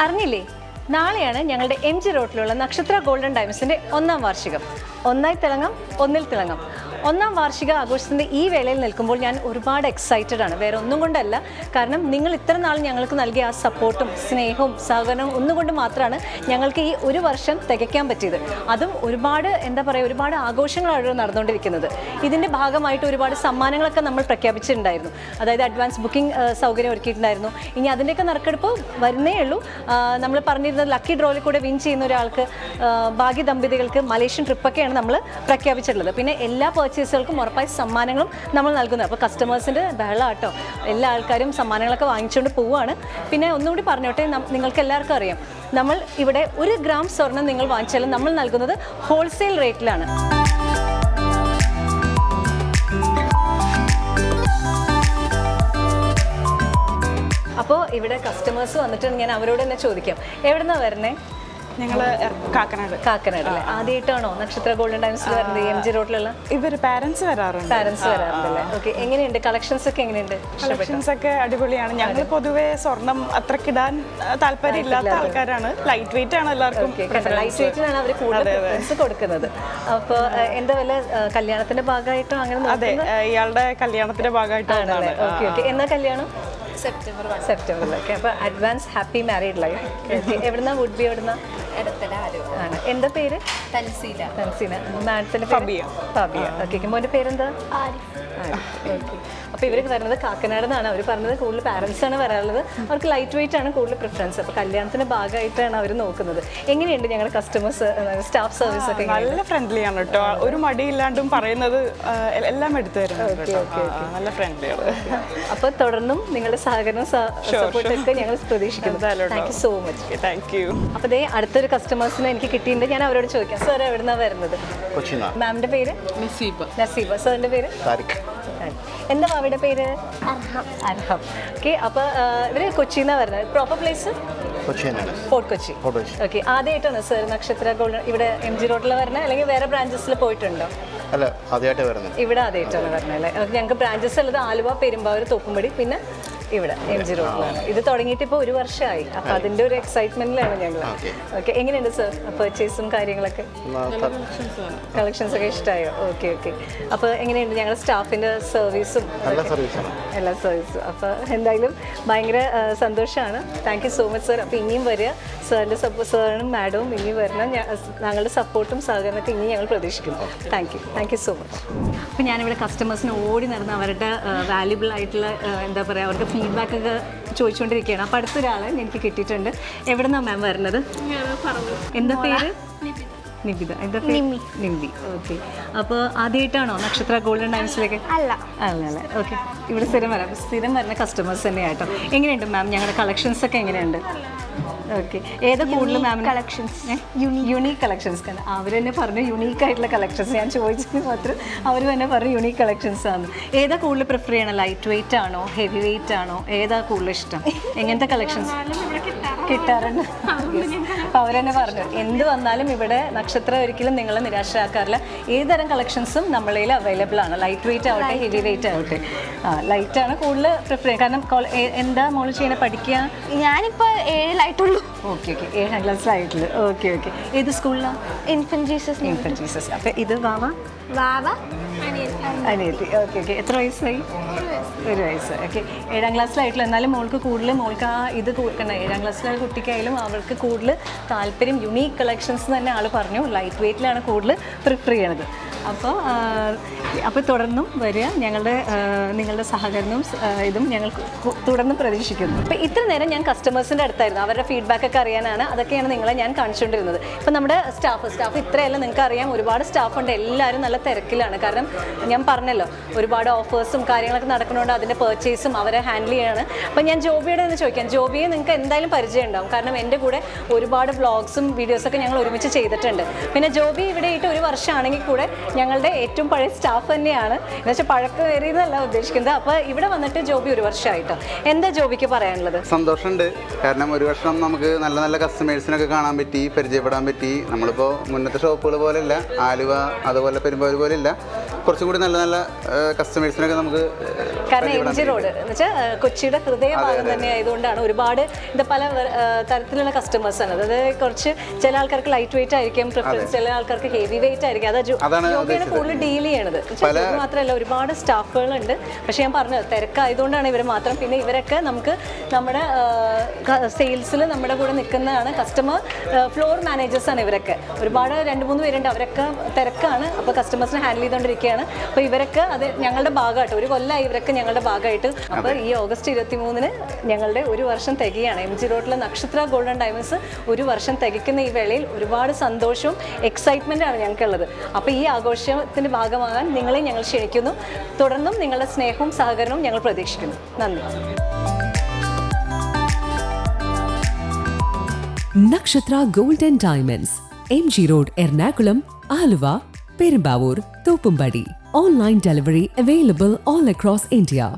അറിഞ്ഞില്ലേ? നാളെയാണ് ഞങ്ങളുടെ എം ജി റോഡിലുള്ള നക്ഷത്ര ഗോൾഡൻ ഡയമണ്ട്സിന്റെ ഒന്നാം വാർഷികം. ഒന്നായി തിളങ്ങാം ഒന്നിൽ തിളങ്ങാം. ഒന്നാം വാർഷിക ആഘോഷത്തിന്റെ ഈ വേളയിൽ നിൽക്കുമ്പോൾ ഞാൻ ഒരുപാട് എക്സൈറ്റഡ് ആണ്. വേറെ ഒന്നും കൊണ്ടല്ല. കാരണം നിങ്ങൾ ഇത്ര നാൾ ഞങ്ങൾക്ക് നൽകിയ ആ സപ്പോർട്ടും സ്നേഹവും സഹകരണവും ഒന്നുകൊണ്ട് മാത്രമാണ് ഞങ്ങൾക്ക് ഈ ഒരു വർഷം തികയ്ക്കാൻ പറ്റിയത്. അതും ഒരുപാട് എന്താ പറയുക ഒരുപാട് ആഘോഷങ്ങളാണ് ഇവിടെ നടന്നുകൊണ്ടിരിക്കുന്നത്. ഇതിന്റെ ഭാഗമായിട്ട് ഒരുപാട് സമ്മാനങ്ങളൊക്കെ നമ്മൾ പ്രഖ്യാപിച്ചിട്ടുണ്ടായിരുന്നു. അതായത് അഡ്വാൻസ് ബുക്കിംഗ് സൗകര്യം ഒരുക്കിയിട്ടുണ്ടായിരുന്നു. ഇനി അതിന്റെയൊക്കെ നറുക്കെടുപ്പ് വരുന്നേ ഉള്ളൂ. നമ്മൾ പറഞ്ഞിരുന്നത് ലക്കി ഡ്രോയിൽ കൂടെ വിൻ ചെയ്യുന്ന ഒരാൾക്ക് ഭാഗ്യ ദമ്പതികൾക്ക് മലേഷ്യൻ ട്രിപ്പൊക്കെയാണ് നമ്മൾ പ്രഖ്യാപിച്ചിട്ടുള്ളത്. പിന്നെ എല്ലാ പർച്ചേസുകൾക്കും ഉറപ്പായി സമ്മാനങ്ങളും നമ്മൾ നൽകുന്നത് അപ്പോൾ കസ്റ്റമേഴ്സിന്റെ ബഹളാട്ടോ എല്ലാ ആൾക്കാരും സമ്മാനങ്ങളൊക്കെ വാങ്ങിച്ചുകൊണ്ട് പോവുകയാണ്. പിന്നെ ഒന്നുകൂടി പറഞ്ഞോട്ടെ നിങ്ങൾക്ക് എല്ലാവർക്കും അറിയാം. നമ്മൾ ഇവിടെ ഒരു ഗ്രാം സ്വർണം നിങ്ങൾ വാങ്ങിച്ചാലും നമ്മൾ നൽകുന്നത് ഹോൾസെയിൽ റേറ്റിലാണ് അപ്പോൾ ഇവിടെ കസ്റ്റമേഴ്സ് വന്നിട്ട് ഞാൻ അവരോട് തന്നെ ചോദിക്കാം. എവിടുന്നാ വരണേ? ഞങ്ങൾ കാക്കനാട്. കാക്കനാടല്ലേ ആദ്യമായിട്ടാണോ നക്ഷത്ര ഗോൾഡൻ ടൈംസിൽ വരുന്നത് എം ജി റോഡിലുള്ള ഇവർ പാരന്റ്സ് വരാറുണ്ട്. പാരന്റ്സ് വരാറുണ്ടല്ലേ? ഓക്കെ എങ്ങനെയുണ്ട്? കളക്ഷൻസ് ഒക്കെ എങ്ങനെയുണ്ട്? കളക്ഷൻസ് ഒക്കെ അടിപൊളിയാണ്. ഞങ്ങൾ പൊതുവെ സ്വർണം അത്രക്കിടാൻ താല്പര്യം താല്പര്യമില്ലാത്ത ആൾക്കാരാണ്. ലൈറ്റ് വെയിറ്റ് ആണ് എല്ലാവർക്കും ലൈറ്റ് വെയിറ്റിനാണ് അവർ കൂടുതൽ പ്രിഫറൻസ് കൊടുക്കുന്നത്. അപ്പോൾ എന്താ വല്ല കല്യാണത്തിന്റെ ഭാഗമായിട്ടോ അങ്ങനെ അതെ ഇയാളുടെ കല്യാണത്തിന്റെ ഭാഗമായിട്ടാണ് ഓക്കെ ഓക്കെ എന്നാ കല്യാണം? സെപ്റ്റംബർ സെപ്റ്റംബറിലൊക്കെ അപ്പോൾ അഡ്വാൻസ് ഹാപ്പി മാരീഡ് ലൈഫ് എവിടുന്ന വുഡ് ബി എവിടുന്ന? ആണ്. എന്താ പേര്? തൻസീല. തൻസീന മാഡത്തിന്റെ ഫബിയ. ഫബിയ. ഓക്കെ മോന്റെ പേരെന്താ? ഓക്കെ. അപ്പോൾ ഇവർ വരുന്നത് കാക്കനാട് നിന്നാണ് അവർ പറഞ്ഞത് കൂടുതൽ പാരൻസ് ആണ് വരാറുള്ളത് അവർക്ക് ലൈറ്റ് വെയിറ്റ് ആണ് കൂടുതൽ പ്രിഫറൻസ് അപ്പോൾ കല്യാണത്തിന്റെ ഭാഗമായിട്ടാണ് അവർ നോക്കുന്നത്. എങ്ങനെയുണ്ട് ഞങ്ങളുടെ കസ്റ്റമേഴ്സ് സ്റ്റാഫ് സർവീസ് ഒക്കെ നല്ല ഫ്രണ്ട്ലി ആണ് കേട്ടോ. ഒരു മടിയില്ലാണ്ടും പറയുന്നത് എല്ലാം എടുത്തു തരുന്നത് നല്ല ഫ്രണ്ട്ലിയാണ് അപ്പോൾ തുടർന്നും നിങ്ങളുടെ സഹകരണം സപ്പോർട്ടൊക്കെ ഞങ്ങൾ പ്രതീക്ഷിക്കുന്നു. Thank you so much thank you അപ്പോൾ ദേ അടുത്തൊരു കസ്റ്റമേഴ്സിനെ എനിക്ക് കിട്ടിയിട്ടുണ്ട്. ഞാൻ അവരോട് ചോദിക്കാം സാർ എവിടുന്നാണ് വരുന്നത്? കൊച്ചിന മാമിന്റെ പേര്? നസീബ. നസീബ. സാറിന്റെ പേര്? എന്താ മാമിയുടെ പേര്? അർഹം. അർഹം. ഓക്കെ അപ്പോൾ ഇവർ കൊച്ചി എന്നാ വരുന്നത് proper place Fort Kochi. Okay ആദ്യമായിട്ടാണ് സർ നക്ഷത്ര ഗോൾഡ് ഇവിടെ എം ജി റോഡിൽ വരുന്നത് അല്ലെങ്കിൽ വേറെ ബ്രാഞ്ചസിൽ പോയിട്ടുണ്ടോ? അല്ല ആദ്യമായിട്ട് വരുന്നത്. ഇവിടെ ആദ്യമായിട്ടാണ് വരുന്നത് അല്ലേ? ഞങ്ങൾക്ക് ബ്രാഞ്ചസ് ഉള്ളത് ആലുവ പെരുമ്പാവൂർ തോപ്പുംപടി പിന്നെ ഇവിടെ എം ജി റോഡിലാണ് ഇത് തുടങ്ങിയിട്ട് ഇപ്പോൾ ഒരു വർഷമായി. അപ്പോൾ അതിന്റെ ഒരു എക്സൈറ്റ്മെന്റിലാണ് ഞങ്ങൾ ഓക്കെ. ഓക്കെ എങ്ങനെയുണ്ട് സർ? പർച്ചേസും കാര്യങ്ങളൊക്കെ? കളക്ഷൻസ് ഒക്കെ ഇഷ്ടമായോ ഓക്കെ ഓക്കെ. അപ്പോൾ എങ്ങനെയുണ്ട് ഞങ്ങളുടെ സ്റ്റാഫിന്റെ സർവീസും എല്ലാ സർവീസും അപ്പോൾ എന്തായാലും ഭയങ്കര സന്തോഷമാണ്. Thank you so much sir അപ്പോൾ ഇനിയും വരിക. സാറിന്റെ സപ്പോ സാറിനും മാഡവും ഇനിയും വരണം. ഞങ്ങളുടെ സപ്പോർട്ടും സഹകരണത്തിൽ ഇനി ഞങ്ങൾ പ്രതീക്ഷിക്കുന്നു. Thank you thank you so much അപ്പോൾ ഞാനിവിടെ കസ്റ്റമേഴ്സിന് ഓടി നടന്ന് അവരുടെ വാല്യുബിൾ ആയിട്ടുള്ള എന്താ പറയുക അവർക്ക് ഫീഡ്ബാക്ക് ഒക്കെ ചോദിച്ചുകൊണ്ടിരിക്കുകയാണ് അപ്പോൾ അടുത്തൊരാളെ എനിക്ക് കിട്ടിയിട്ടുണ്ട്. എവിടെ നിന്നാണ് മാം വരുന്നത് എന്താ പേര്? നിബിത. എന്താ പേര് നിമ്പി ഓക്കെ. അപ്പോൾ ആദ്യമായിട്ടാണോ നക്ഷത്ര ഗോൾഡൻ ഡയമണ്ട്സിലേക്ക് അല്ല. അല്ല അല്ല? ഓക്കെ. ഇവിടെ സ്ഥിരം വരാം. അപ്പോൾ സ്ഥിരം വരുന്ന കസ്റ്റമേഴ്സ് തന്നെയാട്ടോ. എങ്ങനെയുണ്ട് മാം ഞങ്ങളുടെ കളക്ഷൻസ് ഒക്കെ എങ്ങനെയുണ്ട്? ഓക്കെ. ഏതാ കൂടുതൽ മാം കളക്ഷൻസ് യുണീക്ക് കളക്ഷൻസ് അവർ തന്നെ പറഞ്ഞു യുണീക്ക് ആയിട്ടുള്ള കളക്ഷൻസ് ഞാൻ ചോദിച്ചത് മാത്രം അവർ തന്നെ പറഞ്ഞു യുണീക്ക് കളക്ഷൻസ് ആണ്. ഏതാ കൂടുതൽ പ്രിഫർ ചെയ്യണം? ലൈറ്റ് വെയിറ്റ് ആണോ? ഹെവി വെയിറ്റ് ആണോ? ഏതാ കൂടുതൽ ഇഷ്ടം? എങ്ങനത്തെ കളക്ഷൻസ് കിട്ടാറുണ്ട്. അപ്പോൾ അവർ തന്നെ പറഞ്ഞു എന്ത് വന്നാലും ഇവിടെ നക്ഷത്രം ഒരിക്കലും നിങ്ങളെ നിരാശരാക്കാറില്ല. ഏതുതരം കളക്ഷൻസും നമ്മളിൽ അവൈലബിൾ ആണ്. ലൈറ്റ് വെയിറ്റ് ആവട്ടെ ഹെവി വെയിറ്റ് ആവട്ടെ. ആ ലൈറ്റ് ആണ് കൂടുതൽ പ്രിഫർ ചെയ്യുക കാരണം എന്താ മോൾ ചെയ്യണേ? പഠിക്കുക ഞാനിപ്പോ ഏഴിലായിട്ടുള്ളൂ ഓക്കെ ഓക്കെ ഏഴാം ക്ലാസ്സിലായിട്ടുള്ളൂ ഓക്കെ ഓക്കെ ഏത് സ്കൂളിലാണ് ഇൻഫൻ ജീസസ് ഇൻഫൻ ജീസസ് അപ്പോൾ ഇത് വാവ വാവ അനിയത്തി. ഓക്കെ ഓക്കെ എത്ര വയസ്സായി? ഒരു വയസ്സ്. ഓക്കെ ഏഴാം ക്ലാസ്സിലായിട്ടുള്ള. എന്നാലും മോൾക്ക് കൂടുതൽ മോൾക്ക് ആ ഇത് കൊടുക്കണം ഏഴാം ക്ലാസ്സിലെ കുട്ടിക്കായാലും അവൾക്ക് കൂടുതൽ താല്പര്യം. യുണീക്ക് കളക്ഷൻസ് തന്നെ ആൾ പറഞ്ഞു. ലൈറ്റ് വെയ്റ്റിലാണ് കൂടുതൽ പ്രിഫർ ചെയ്യണത്. അപ്പോൾ അപ്പോൾ തുടർന്നും വരിക. ഞങ്ങളുടെ നിങ്ങളുടെ സഹകരണവും ഇതും ഞങ്ങൾ തുടർന്ന് പ്രതീക്ഷിക്കുന്നു. അപ്പോൾ ഇത്ര നേരം ഞാൻ കസ്റ്റമേഴ്സിന്റെ അടുത്തായിരുന്നു. അവരുടെ ഫീഡ്ബാക്ക് ഒക്കെ അറിയാനാണ് അതൊക്കെയാണ് നിങ്ങളെ ഞാൻ കാണിച്ചുകൊണ്ടിരുന്നത്. ഇപ്പോൾ നമ്മുടെ സ്റ്റാഫ് സ്റ്റാഫ് ഇത്രയല്ല നിങ്ങൾക്ക് അറിയാം. ഒരുപാട് സ്റ്റാഫ് ഉണ്ട്. എല്ലാവരും നല്ല തിരക്കിലാണ്. കാരണം ഞാൻ പറഞ്ഞല്ലോ ഒരുപാട് ഓഫേഴ്സും കാര്യങ്ങളൊക്കെ നടക്കുന്നതുകൊണ്ട് അതിന്റെ പർച്ചേസും അവരെ ഹാൻഡിൽ ചെയ്യാണ്. അപ്പോൾ ഞാൻ ജോബിയുടെ ഒന്ന് ചോദിക്കാം. ജോബിയെ നിങ്ങൾക്ക് എന്തായാലും പരിചയം ഉണ്ടാവും. കാരണം എന്റെ കൂടെ ഒരുപാട് വ്ളോഗ്സും വീഡിയോസൊക്കെ ഞങ്ങൾ ഒരുമിച്ച് ചെയ്തിട്ടുണ്ട്. പിന്നെ ജോബി ഇവിടെ ആയിട്ട് ഒരു വർഷമാണെങ്കിൽ കൂടെ ഞങ്ങളുടെ ഏറ്റവും പഴയ സ്റ്റാഫ് തന്നെയാണ്. എന്ന് വെച്ചാൽ എന്നല്ല ഉദ്ദേശിക്കുന്നത്. അപ്പൊ ഇവിടെ വന്നിട്ട് ജോബി ഒരു വർഷമായിട്ട്? എന്താ ജോബിക്ക് പറയാനുള്ളത്? സന്തോഷമുണ്ട്. കാരണം ഒരു വർഷം നമുക്ക് നല്ല നല്ല കസ്റ്റമേഴ്സിനൊക്കെ കാണാൻ പറ്റി പരിചയപ്പെടാൻ പറ്റി. നമ്മളിപ്പോ മുന്നത്തെ ഷോപ്പുകൾ പോലെയല്ല ആലുവ അതുപോലെ പെരുമ്പാവൂർ പോലെയല്ല. കുറച്ചും കൂടി നല്ല നല്ല കസ്റ്റമേഴ്സിനൊക്കെ നമുക്ക് കാരണം എം ജി റോഡ്. എന്ന് വെച്ചാൽ കൊച്ചിയുടെ ഹൃദയഭാഗം തന്നെ ആയതുകൊണ്ടാണ് ഒരുപാട് ഇത് പല തരത്തിലുള്ള കസ്റ്റമേഴ്സ് ആണ്. അതായത് കുറച്ച് ചില ആൾക്കാർക്ക് ലൈറ്റ് വെയിറ്റ് ആയിരിക്കും പ്രിഫറൻസ് ചില ആൾക്കാർക്ക് ഹെവി വെയിറ്റ് ആയിരിക്കും. അതാ ഉദ്ദേശിച്ചത്. കൂടുതൽ ഡീൽ ചെയ്യണത്. മാത്രമല്ല ഒരുപാട് സ്റ്റാഫുകളുണ്ട്. പക്ഷെ ഞാൻ പറഞ്ഞത് തിരക്കായതുകൊണ്ടാണ് ഇവർ മാത്രം. പിന്നെ ഇവരൊക്കെ നമുക്ക് നമ്മുടെ സെയിൽസിൽ നമ്മുടെ കൂടെ നിൽക്കുന്നതാണ് കസ്റ്റമർ ഫ്ലോർ മാനേജേഴ്സ് ആണ് ഇവരൊക്കെ. ഒരുപാട് രണ്ട് മൂന്ന് പേരുണ്ട്. അവരൊക്കെ തിരക്കാണ്. അപ്പോൾ കസ്റ്റമേഴ്സിനെ ഹാൻഡിൽ ചെയ്തുകൊണ്ടിരിക്കുകയാണ് അപ്പോൾ ഇവരൊക്കെ അത് ഞങ്ങളുടെ ഭാഗമായിട്ട് ഒരു കൊല്ലമായി ഇവരൊക്കെ ഞങ്ങളുടെ ഭാഗമായിട്ട്. അപ്പോൾ ഈ ഓഗസ്റ്റ് ഇരുപത്തി മൂന്നിന് ഞങ്ങളുടെ ഒരു വർഷം തികയാണ്. എം ജി റോഡിലെ നക്ഷത്ര ഗോൾഡൻ ഡയമണ്ട്സ് ഒരു വർഷം തികയ്ക്കുന്ന ഈ വേളയിൽ ഒരുപാട് സന്തോഷവും എക്സൈറ്റ്മെന്റാണ് ഞങ്ങൾക്കുള്ളത്. അപ്പോൾ ഈ ആഘോഷത്തിന്റെ ഭാഗമാകാൻ നിങ്ങളെ ഞങ്ങൾ ക്ഷണിക്കുന്നു. തുടർന്നും നിങ്ങളുടെ സ്നേഹവും സഹകരണവും ഞങ്ങൾ പ്രതീക്ഷിക്കുന്നു. നന്ദി. Nakshatra Gold and diamonds. M G road Ernakulam Aluva Perumbavoor Thoppumpady. Online delivery available all across India.